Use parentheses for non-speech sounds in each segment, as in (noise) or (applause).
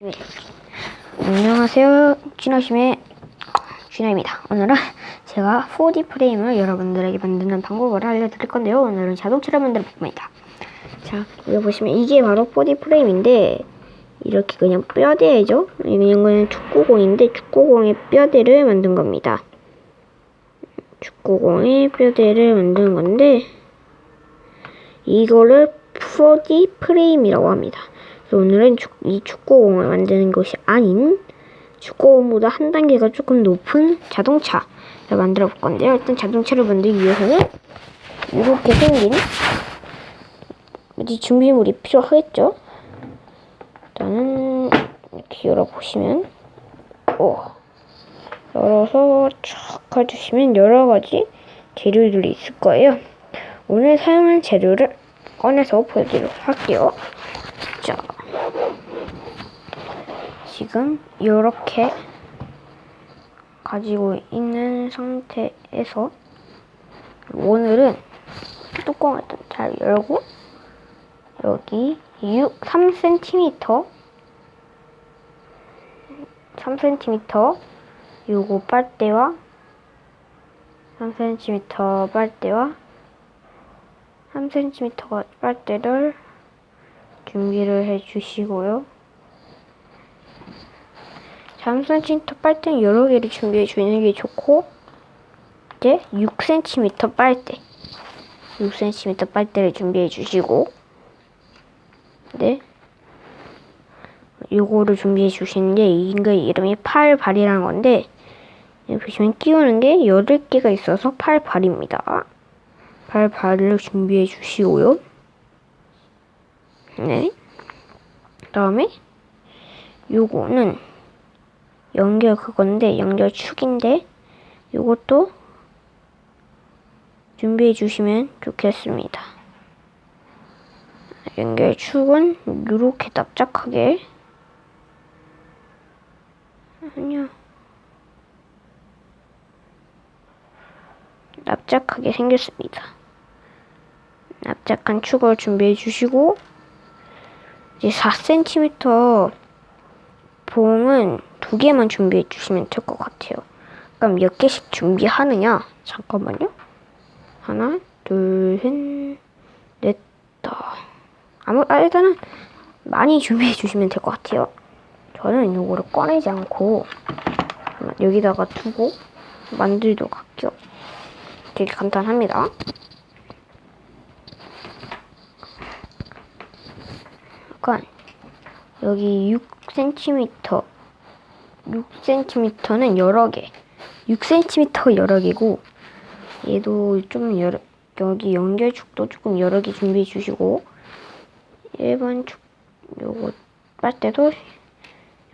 네. 안녕하세요. 쥐나심의 쥐나입니다. 오늘은 제가 4D 프레임을 여러분들에게 만드는 방법을 알려드릴 건데요. 오늘은 자동차를 만들 겁니다. 자, 여기 보시면 이게 바로 4D 프레임인데 이렇게 그냥 뼈대죠? 그냥 그냥 축구공인데 축구공의 뼈대를 만든 겁니다. 축구공의 뼈대를 만든 건데 이거를 4D 프레임이라고 합니다. 오늘은 축- 이 축구공을 만드는 것이 아닌 축구공보다 한 단계가 조금 높은 자동차를 만들어 볼 건데요. 일단 자동차를 만들기 위해서는 이렇게 생긴 어디 준비물이 필요하겠죠? 일단은 이렇게 열어보시면 오 열어서 쫙 가주시면 여러 가지 재료들이 있을 거예요. 오늘 사용한 재료를 꺼내서 보여드리도록 할게요. 자, 지금 이렇게 가지고 있는 상태에서 오늘은 뚜껑을 잘 열고 여기 6, 3cm 3cm 요거 빨대와 3cm 빨대와 3cm 빨대를 준비를 해 주시고요. 3cm 빨대는 여러 개를 준비해 주는 게 좋고, 이제 6cm 빨대. 6cm 빨대를 준비해 주시고, 네. 요거를 준비해 주시는 게, 이거 이름이 팔발이라는 건데, 보시면 끼우는 게 8개가 있어서 팔발입니다. 팔발을 준비해 주시고요. 네. 그다음에 요거는 연결 그건데 연결 축인데 요것도 준비해 주시면 좋겠습니다. 연결 축은 요렇게 납작하게 아니야 납작하게 생겼습니다. 납작한 축을 준비해 주시고 이제 4cm 봉은 두 개만 준비해 주시면 될 것 같아요. 그럼 몇 개씩 준비하느냐? 잠깐만요. 하나, 둘, 셋, 넷, 다. 아무, 아, 일단은 많이 준비해 주시면 될 것 같아요. 저는 이거를 꺼내지 않고 여기다가 두고 만들도록 할게요. 되게 간단합니다. 약간 여기 6cm 6cm는 여러 개. 6cm 여러 개고 얘도 좀 여러 여기 연결축도 조금 여러 개 준비해 주시고 1번 축 요거 빨대도 요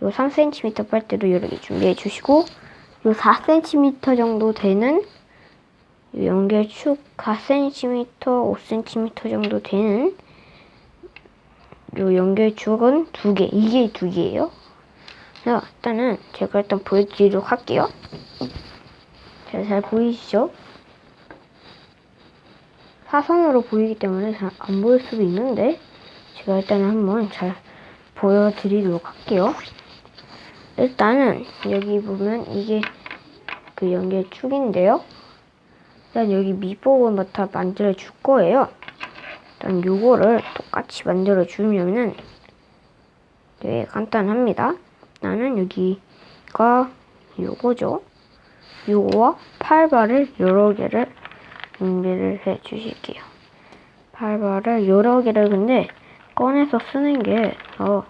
3cm 빨대도 여러 개 준비해 주시고 요 4cm 정도 되는 요 연결축 4cm 5cm 정도 되는 요 연결 축은 두 개, 이게 두 개예요. 자, 일단은 제가 일단 보여드리도록 할게요. 자, 잘 보이시죠? 사선으로 보이기 때문에 잘 안 보일 수도 있는데 제가 일단은 한번 잘 보여드리도록 할게요. 일단은 여기 보면 이게 그 연결 축인데요. 일단 여기 밑부분부터 만들어 줄 거예요. 일단 요거를 똑같이 만들어 주면은 되게 간단합니다. 나는 여기가 요거죠. 요거와 팔발을 여러 개를 준비를 해 주실게요. 팔발을 여러 개를 근데 꺼내서 쓰는 게 더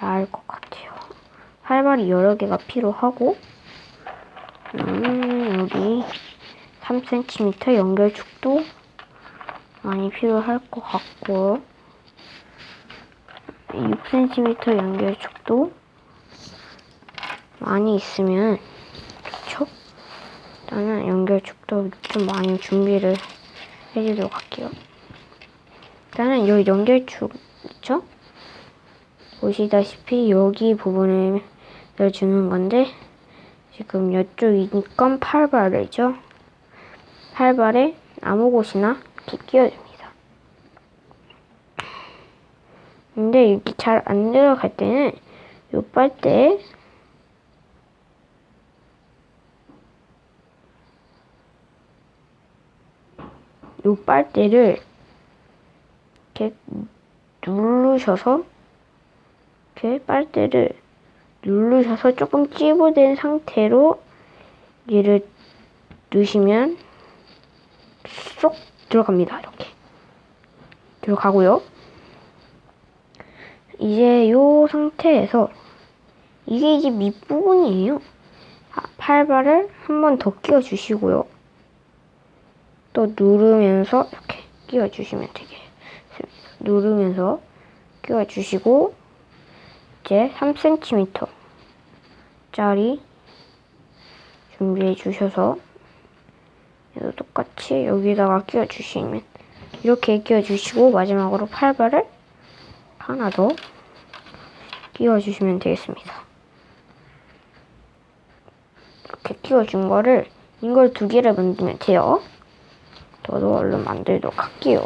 나을 것 같아요. 팔발이 여러 개가 필요하고 음, 여기 3cm 연결축도 많이 필요할 것 같고 6cm 연결축도 많이 있으면 좋죠? 일단은 연결축도 좀 많이 준비를 해주도록 할게요. 일단은 이 연결축 있죠? 보시다시피 여기 부분을 주는 건데 지금 이쪽이니까 팔발이죠. 팔발에 아무 곳이나 이렇게 끼워줍니다. 근데 이게 잘 안 들어갈 때는 요 빨대 요 빨대를 이렇게 누르셔서 이렇게 빨대를 누르셔서 조금 찌부된 상태로 얘를 넣으시면 쏙 들어갑니다. 이렇게 들어가고요. 이제 요 상태에서 이게 이제 밑부분이에요. 아, 팔발을 한 번 더 끼워 주시고요. 또 누르면서 이렇게 끼워 주시면 되겠습니다. 누르면서 끼워 주시고 이제 3cm 짜리 준비해 주셔서 얘도 똑같이 여기다가 끼워 주시면 이렇게 끼워 주시고 마지막으로 팔발을 하나 더 끼워 주시면 되겠습니다. 이렇게 끼워 준 거를 이걸 두 개를 만들면 돼요. 저도 얼른 만들도록 할게요.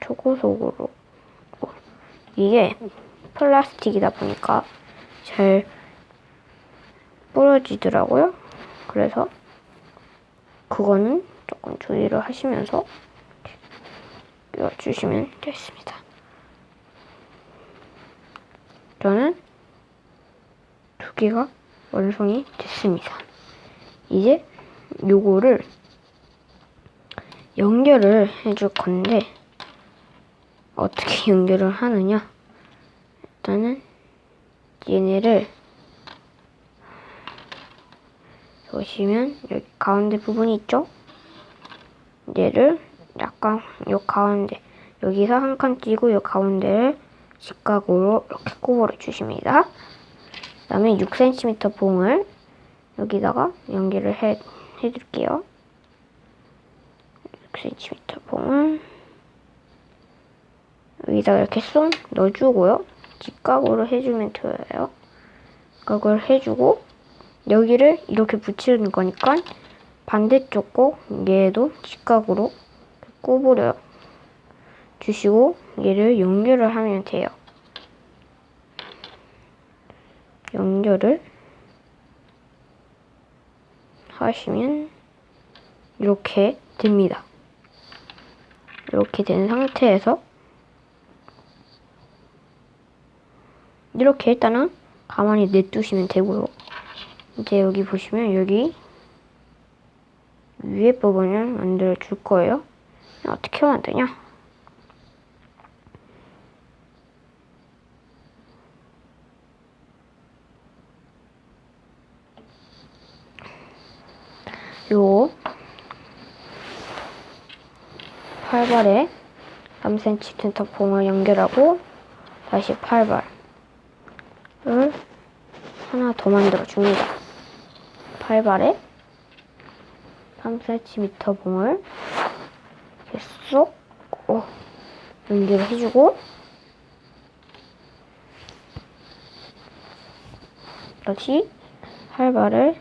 초고속으로 이게 플라스틱이다 보니까 잘 부러지더라고요. 그래서 그거는 조금 주의를 하시면서 끼워주시면 되겠습니다. 저는 두 개가 완성이 됐습니다. 이제 요거를 연결을 해줄 건데 어떻게 (laughs) 연결을 하느냐 일단은 얘네를 보시면 여기 가운데 부분이 있죠? 얘를 약간 요 가운데 여기서 한 칸 띄고 요 가운데를 직각으로 이렇게 꼽아 주십니다. 그 다음에 6cm 봉을 여기다가 연결을 해, 해줄게요. 6cm 봉을 여기다가 이렇게 쏙 넣어주고요. 직각으로 해주면 돼요. 직각을 해주고 여기를 이렇게 붙이는 거니까 반대쪽 꼭 얘도 직각으로 꼽으려 주시고 얘를 연결을 하면 돼요. 연결을 하시면 이렇게 됩니다. 이렇게 된 상태에서 이렇게 일단은 가만히 냅두시면 되고요. 이제 여기 보시면 여기 위에 부분을 만들어 줄 거예요. 어떻게 만드냐? 요 팔발에 3cm 텐터봉을 연결하고 다시 하나 더 만들어 줍니다. 팔발에 3cm 봉을 이렇게 쏙 어, 연결을 해주고 다시 팔발을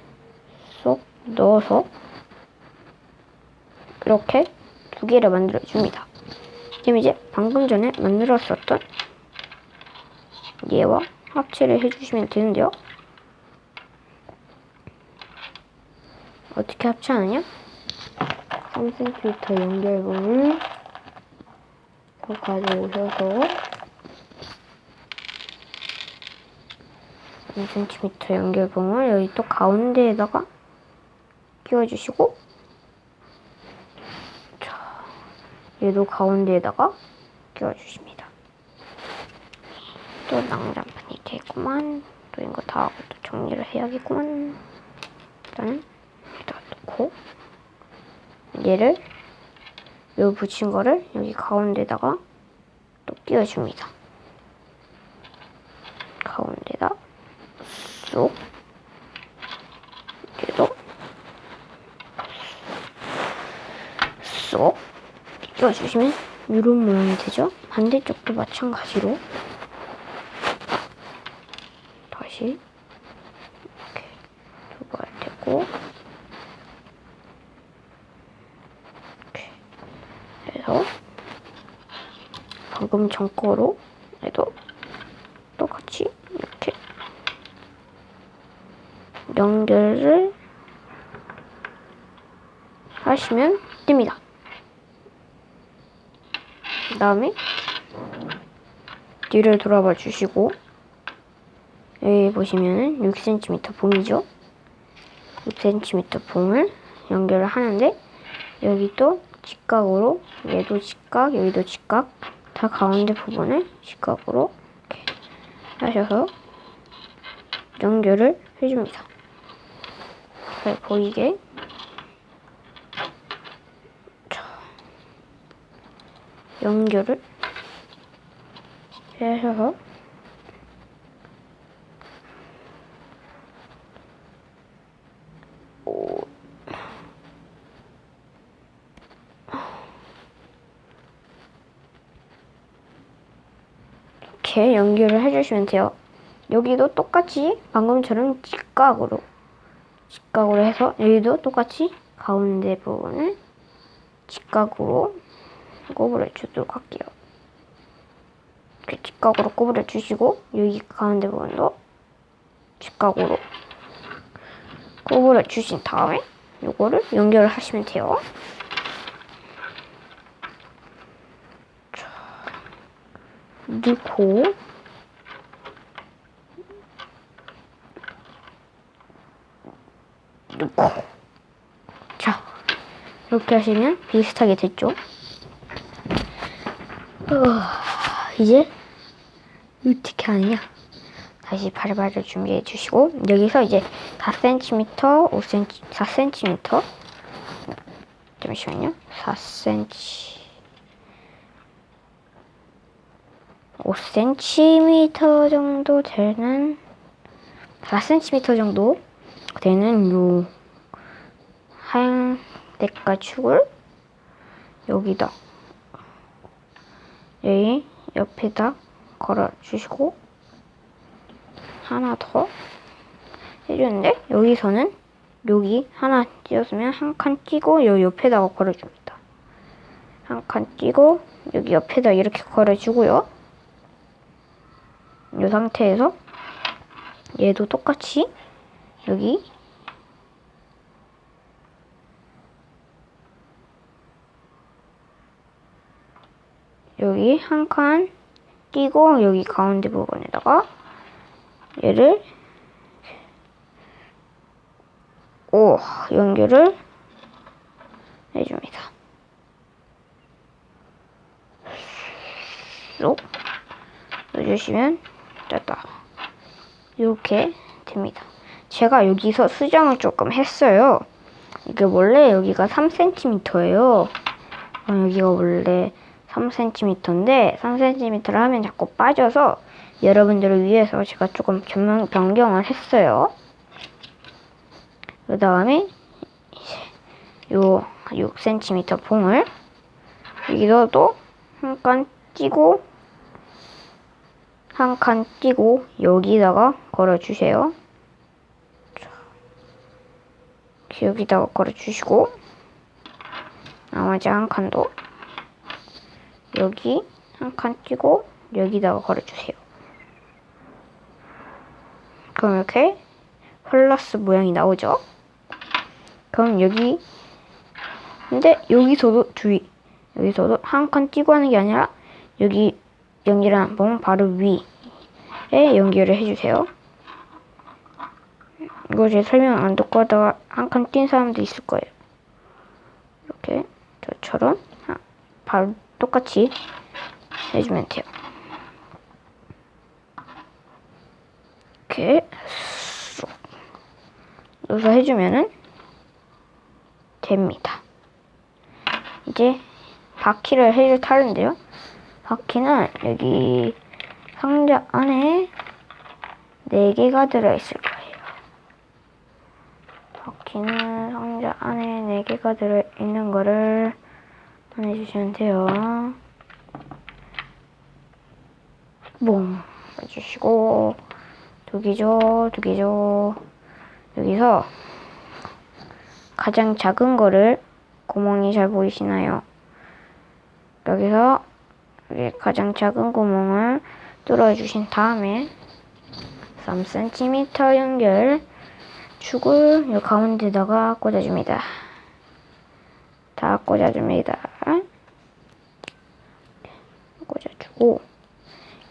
쏙 넣어서 이렇게 두 개를 만들어 줍니다. 지금 이제 방금 전에 만들었었던 얘와 합체를 해주시면 되는데요. 어떻게 합체하느냐? 3cm 연결봉을 가져오셔서 3cm 연결봉을 여기 또 가운데에다가 끼워주시고 자, 얘도 가운데에다가 끼워주십니다. 또 낭장판이 되구만. 또 이거 다 하고 또 정리를 해야겠구만. 일단은 놓고 얘를 요 붙인 거를 여기 가운데다가 또 끼워줍니다. 가운데다 쏙 얘도 쏙 끼워주시면 이런 모양이 되죠. 반대쪽도 마찬가지로 다시 이렇게 두고 할 테고 이렇게 해서 방금 전 거로 해도 똑같이 이렇게 연결을 하시면 됩니다. 그 다음에 뒤를 돌아봐 주시고 여기 보시면은 6cm 봉이죠. 6cm 봉을 연결을 하는데 여기 또 직각으로 얘도 직각 여기도 직각 다 가운데 부분을 직각으로 이렇게 하셔서 연결을 해줍니다. 잘 보이게 자, 연결을 하셔서 오. 이렇게 연결을 해주시면 돼요. 여기도 똑같이 방금처럼 직각으로 직각으로 해서 여기도 똑같이 가운데 부분을 직각으로 꼽으려 주도록 할게요. 이렇게 직각으로 꼽으려 주시고 여기 가운데 부분도 직각으로 꼽으려 주신 다음에 요거를 연결을 하시면 돼요. 넣고 넣고 자 이렇게 하시면 비슷하게 됐죠. 어, 이제 어떻게 하느냐? 다시 바르바르 준비해 주시고 여기서 이제 4cm, 5cm, 4cm 잠시만요. 4cm 5cm 정도 되는 4cm 정도 되는 요 하얀 색깔 축을 여기다 여기 옆에다 걸어 주시고 하나 더 해주는데 여기서는 여기 하나 띄었으면 한칸 띄고 요 옆에다가 걸어줍니다. 한칸 띄고 여기 옆에다 이렇게 걸어주고요. 이 상태에서 얘도 똑같이 여기 여기 한 칸 띄고 여기 가운데 부분에다가 얘를 오 연결을 해줍니다. 쏙 넣어주시면. 이렇게 됩니다. 제가 여기서 수정을 조금 했어요. 이게 원래 여기가 3cm예요. 여기가 원래 3cm인데 3cm를 하면 자꾸 빠져서 여러분들을 위해서 제가 조금 변경, 변경을 했어요. 그 다음에 요 6cm 봉을 여기서도 한칸 띄고 한 칸 띄고 여기다가 걸어주세요. 여기다가 걸어주시고 나머지 한 칸도 여기 한칸 띄고 여기다가 걸어주세요. 그럼 이렇게 플러스 모양이 나오죠. 그럼 여기 근데 여기서도 주의 여기서도 한 칸 띄고 하는 게 아니라 여기 연결한 봉 바로 위에 연결을 해주세요. 이거 제 설명 안 듣고 하다가 한 칸 뛴 사람도 있을 거예요. 이렇게 저처럼 바로 똑같이 해주면 돼요. 이렇게 쏙 넣어서 해주면은 됩니다. 이제 바퀴를 해줄 타는데요. 바퀴는 여기 상자 안에 4개가 들어있을 거예요. 바퀴는 상자 안에 4개가 들어있는 거를 보내주시면 돼요. 봉 해주시고 두 개죠, 두 개죠. 여기서 가장 작은 거를 구멍이 잘 보이시나요? 여기서 여기 가장 작은 구멍을 뚫어주신 다음에 3cm 연결 축을 이 가운데다가 꽂아줍니다. 다 꽂아줍니다. 꽂아주고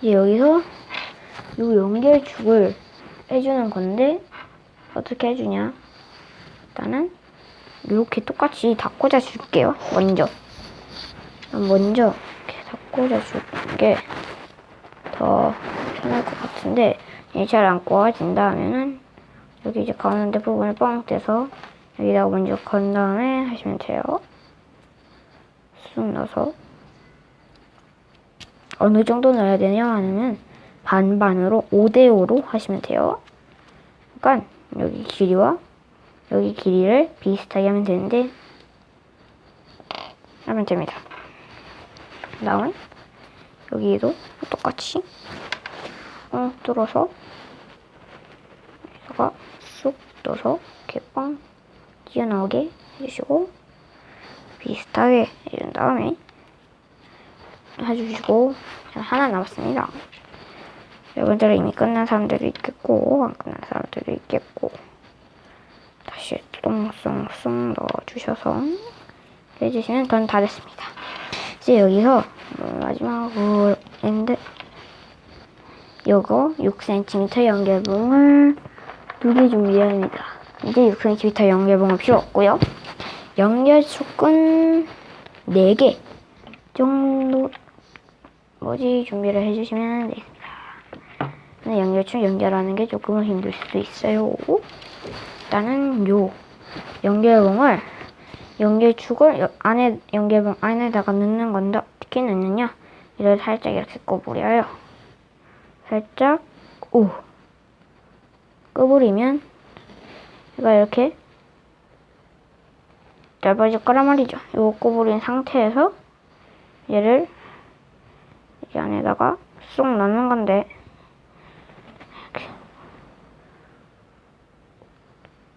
이제 여기서 이 연결축을 해주는 건데 어떻게 해주냐? 일단은 이렇게 똑같이 다 꽂아줄게요. 먼저 먼저 이렇게 다 꽂아주는 게 더 편할 것 같은데 잘안 꽂아진다 하면은 여기 이제 가운데 부분을 뻥 떼서 여기다가 먼저 건 다음에 하시면 돼요. 쑥 넣어서 어느 정도 넣어야 되냐 하면 반반으로 5대5로 하시면 돼요. 그러니까 여기 길이와 여기 길이를 비슷하게 하면 되는데 하면 됩니다. 그 다음에 여기도 똑같이 뻥 뚫어서 여기다가 쑥 넣어서 이렇게 뻥 튀어나오게 해주시고 비슷하게 해준 다음에 해주시고 하나 남았습니다. 여러분들 이미 끝난 사람들도 있겠고 안 끝난 사람들도 있겠고 다시 똥쏙쏙 넣어주셔서 해주시면 전 다 됐습니다. 이제 여기서 뭐 마지막으로 있는데 요거 6cm 연결봉을 두개 준비합니다. 이제 6cm 연결봉은 필요 없고요. 연결축은 4개 정도 뭐지 준비를 해주시면 되겠습니다. 근데 연결축 연결하는 게 조금은 힘들 수도 있어요. 일단은 요 연결봉을 연결축을 여- 안에 연결봉 안에다가 넣는 건데 어떻게 넣느냐? 이를 살짝 이렇게 꺼부려요. 살짝 오 꺼부리면 얘가 이렇게 짧아질 거란 말이죠. 요 꺼부린 상태에서 얘를 이 안에다가 쏙 넣는 건데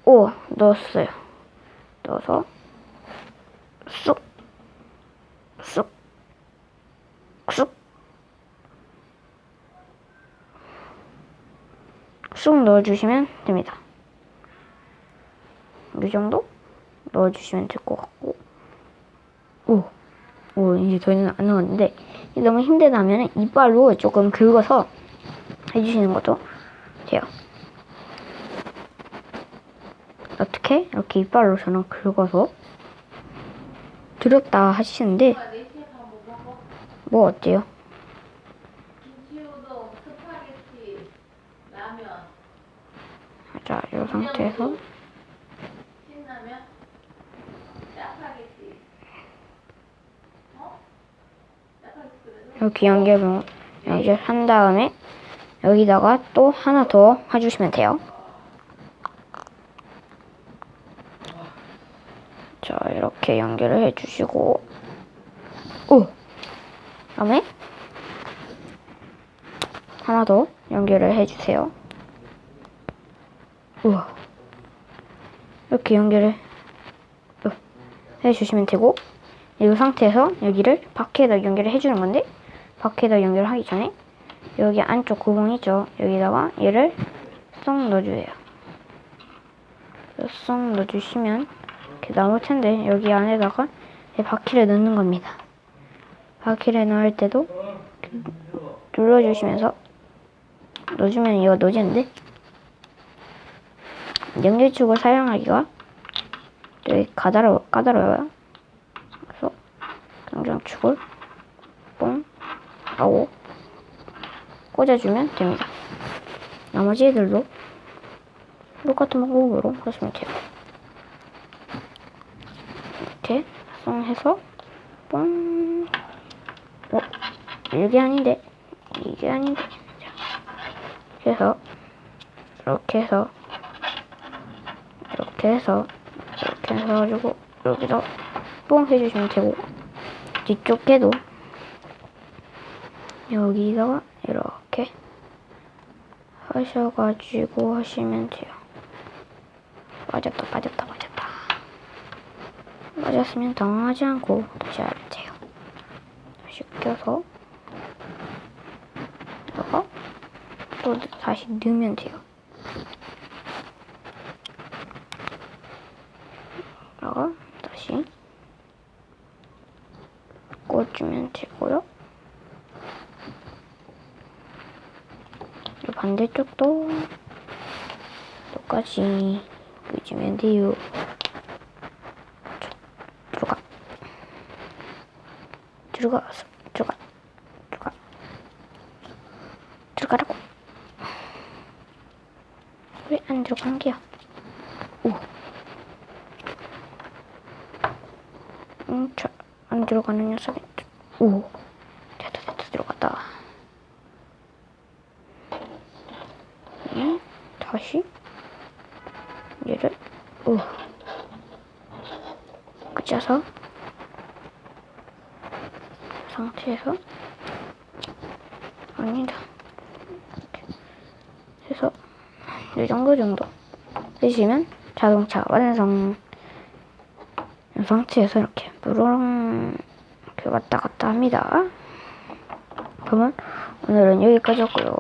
오 넣었어요. 넣어서 쑥, 쑥, 쑥, 쑥 넣어주시면 됩니다. 이 정도 넣어주시면 될 것 같고, 오, 오 이제 더 이상 안 넣었는데 너무 힘들다면 이빨로 조금 긁어서 해주시는 것도 돼요. 어떻게? 이렇게 이빨로 저는 긁어서 두렵다 하시는데 뭐 어때요? 김치우동, 스파게티, 라면, 자, 이 상태에서 이렇게 연결을 이제 한 다음에 여기다가 또 하나 더 해주시면 돼요. 자, 이렇게 연결을 해주시고 오! 다음에 하나 더 연결을 해주세요. 우와. 이렇게 연결을 어, 해주시면 되고 이 상태에서 여기를 바퀴에다 연결을 해주는 건데 바퀴에다 연결하기 전에 여기 안쪽 구멍 있죠? 여기다가 얘를 쏙 넣어주세요. 쏙 넣어주시면 이렇게 나올 텐데 여기 안에다가 이 바퀴를 넣는 겁니다. 바퀴를 넣을 때도 눌러주시면서 넣어주면 이거 넣어지는데 연결축을 사용하기가 되게 까다로워, 까다로워요. 그래서 경장축을 뽕 하고 꽂아주면 됩니다. 나머지 애들도 똑같은 방법으로 하시면 돼요. 이렇게 송 해서 뽕 어? 이게 아닌데 이게 아닌데 자, 그래서 이렇게 해서 이렇게 해서 이렇게 해가지고 여기다 뽕 해주시면 되고 뒤쪽에도 여기다가 이렇게 하셔가지고 하시면 돼요. 빠졌다 빠졌다 빠졌다. 빠졌으면 당황하지 않고 다시 하면 돼요. 껴서 이거 또 다시 넣으면 돼요. 이거 다시 꽂으면 되고요. 이 반대쪽도 똑같이 꽂으면 돼요. 들어가. 들어가서 들어가 들어가 들어가라고 왜 안 들어간 게야 오 음, 저, 안 들어가는 녀석이 오 됐다 됐다 들어갔다. 음, 다시? 얘를? 오. 꽂아서 상태에서? 아니다. 해서 이 정도 정도 쓰시면 자동차 완성. 이 상태에서 이렇게 무릉 이렇게 왔다 갔다 합니다. 그러면 오늘은 여기까지였고요